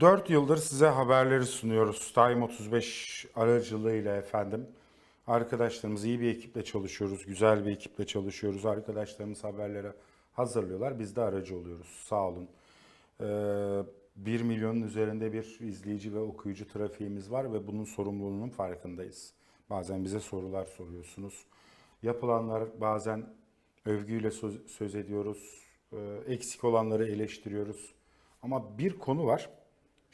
4 yıldır size haberleri sunuyoruz. Time 35 aracılığıyla efendim. Arkadaşlarımız iyi bir ekiple çalışıyoruz. Güzel bir ekiple çalışıyoruz. Arkadaşlarımız haberleri hazırlıyorlar. Biz de aracı oluyoruz. Sağ olun. Ee, 1 milyonun üzerinde bir izleyici ve okuyucu trafiğimiz var ve bunun sorumluluğunun farkındayız. Bazen bize sorular soruyorsunuz. Yapılanlar bazen övgüyle söz, söz ediyoruz. Ee, eksik olanları eleştiriyoruz. Ama bir konu var.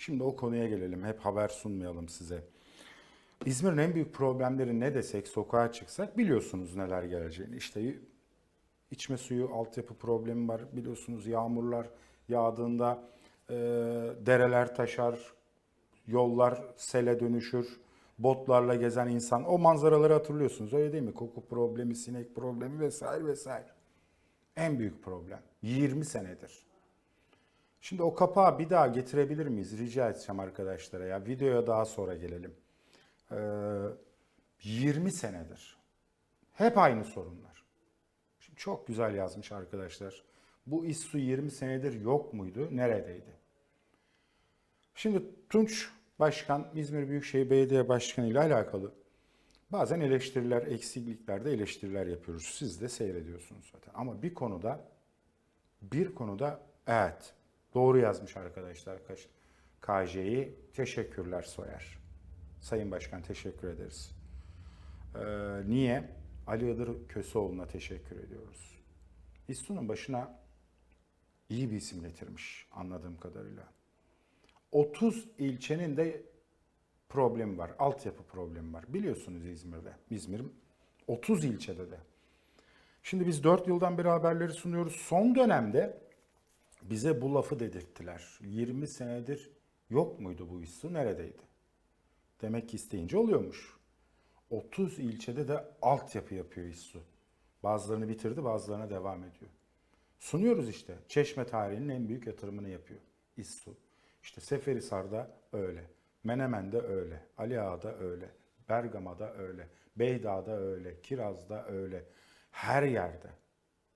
Şimdi o konuya gelelim. Hep haber sunmayalım size. İzmir'in en büyük problemleri ne desek, sokağa çıksak biliyorsunuz neler geleceğini. İşte içme suyu altyapı problemi var. Biliyorsunuz yağmurlar yağdığında e, dereler taşar, yollar sele dönüşür, botlarla gezen insan. O manzaraları hatırlıyorsunuz öyle değil mi? Koku problemi, sinek problemi vesaire vesaire. En büyük problem. 20 senedir. Şimdi o kapağı bir daha getirebilir miyiz? Rica edeceğim arkadaşlara ya. Videoya daha sonra gelelim. Ee, 20 senedir. Hep aynı sorunlar. Şimdi çok güzel yazmış arkadaşlar. Bu İSSU 20 senedir yok muydu? Neredeydi? Şimdi Tunç Başkan, İzmir Büyükşehir Belediye Başkanı ile alakalı bazen eleştiriler, eksikliklerde eleştiriler yapıyoruz. Siz de seyrediyorsunuz zaten. Ama bir konuda bir konuda evet doğru yazmış arkadaşlar KJ'yi. Teşekkürler Soyer. Sayın Başkan teşekkür ederiz. Ee, niye? Ali Iğdır Köseoğlu'na teşekkür ediyoruz. İSTU'nun başına iyi bir isim getirmiş anladığım kadarıyla. 30 ilçenin de problemi var. Altyapı problemi var. Biliyorsunuz İzmir'de. İzmir'in 30 ilçede de. Şimdi biz 4 yıldan beri haberleri sunuyoruz. Son dönemde bize bu lafı dedirttiler. 20 senedir yok muydu bu İSTU? Neredeydi? Demek ki isteyince oluyormuş. 30 ilçede de altyapı yapıyor İSTU. Bazılarını bitirdi, bazılarına devam ediyor. Sunuyoruz işte. Çeşme tarihinin en büyük yatırımını yapıyor İSTU. İşte Seferihisar'da öyle. Menemen'de öyle. Ali Ağa'da öyle. Bergama'da öyle. Beydağ'da öyle. Kiraz'da öyle. Her yerde.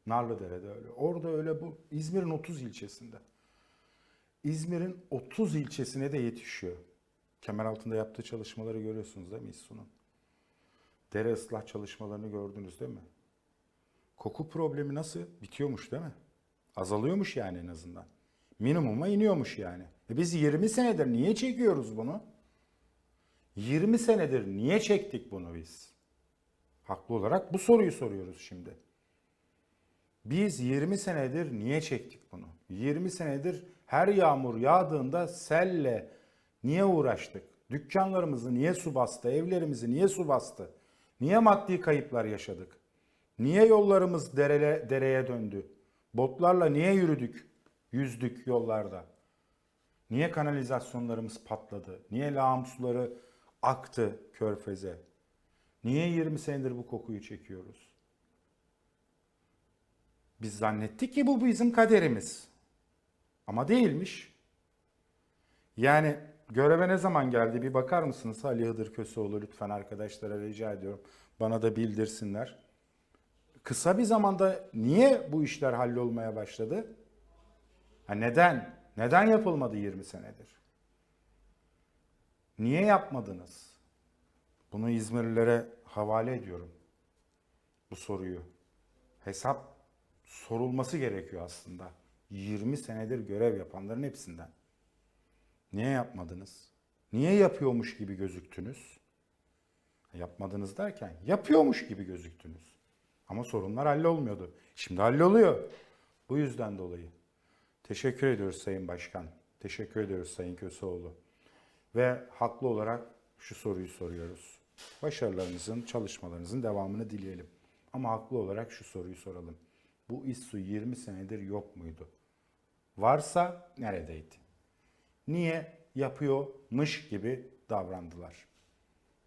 Narlıdere'de öyle. Orada öyle bu. İzmir'in 30 ilçesinde. İzmir'in 30 ilçesine de yetişiyor. Kemer altında yaptığı çalışmaları görüyorsunuz değil mi İSSU'nun? Dere ıslah çalışmalarını gördünüz değil mi? Koku problemi nasıl? Bitiyormuş değil mi? Azalıyormuş yani en azından. Minimuma iniyormuş yani. E biz 20 senedir niye çekiyoruz bunu? 20 senedir niye çektik bunu biz? Haklı olarak bu soruyu soruyoruz şimdi. Biz 20 senedir niye çektik bunu? 20 senedir her yağmur yağdığında selle niye uğraştık? Dükkanlarımızı niye su bastı? Evlerimizi niye su bastı? Niye maddi kayıplar yaşadık? Niye yollarımız derele, dereye döndü? Botlarla niye yürüdük? Yüzdük yollarda? Niye kanalizasyonlarımız patladı? Niye lağım suları aktı körfeze? Niye 20 senedir bu kokuyu çekiyoruz? Biz zannettik ki bu bizim kaderimiz. Ama değilmiş. Yani göreve ne zaman geldi bir bakar mısınız Ali Hıdır Köseoğlu lütfen arkadaşlara rica ediyorum. Bana da bildirsinler. Kısa bir zamanda niye bu işler hallolmaya başladı? Ha neden? Neden yapılmadı 20 senedir? Niye yapmadınız? Bunu İzmirlilere havale ediyorum. Bu soruyu. Hesap sorulması gerekiyor aslında. 20 senedir görev yapanların hepsinden. Niye yapmadınız? Niye yapıyormuş gibi gözüktünüz? Yapmadınız derken yapıyormuş gibi gözüktünüz. Ama sorunlar hallolmuyordu. Şimdi halloluyor. Bu yüzden dolayı. Teşekkür ediyoruz Sayın Başkan. Teşekkür ediyoruz Sayın Köseoğlu. Ve haklı olarak şu soruyu soruyoruz. Başarılarınızın, çalışmalarınızın devamını dileyelim. Ama haklı olarak şu soruyu soralım. Bu İSSU 20 senedir yok muydu? Varsa neredeydi? Niye yapıyormuş gibi davrandılar?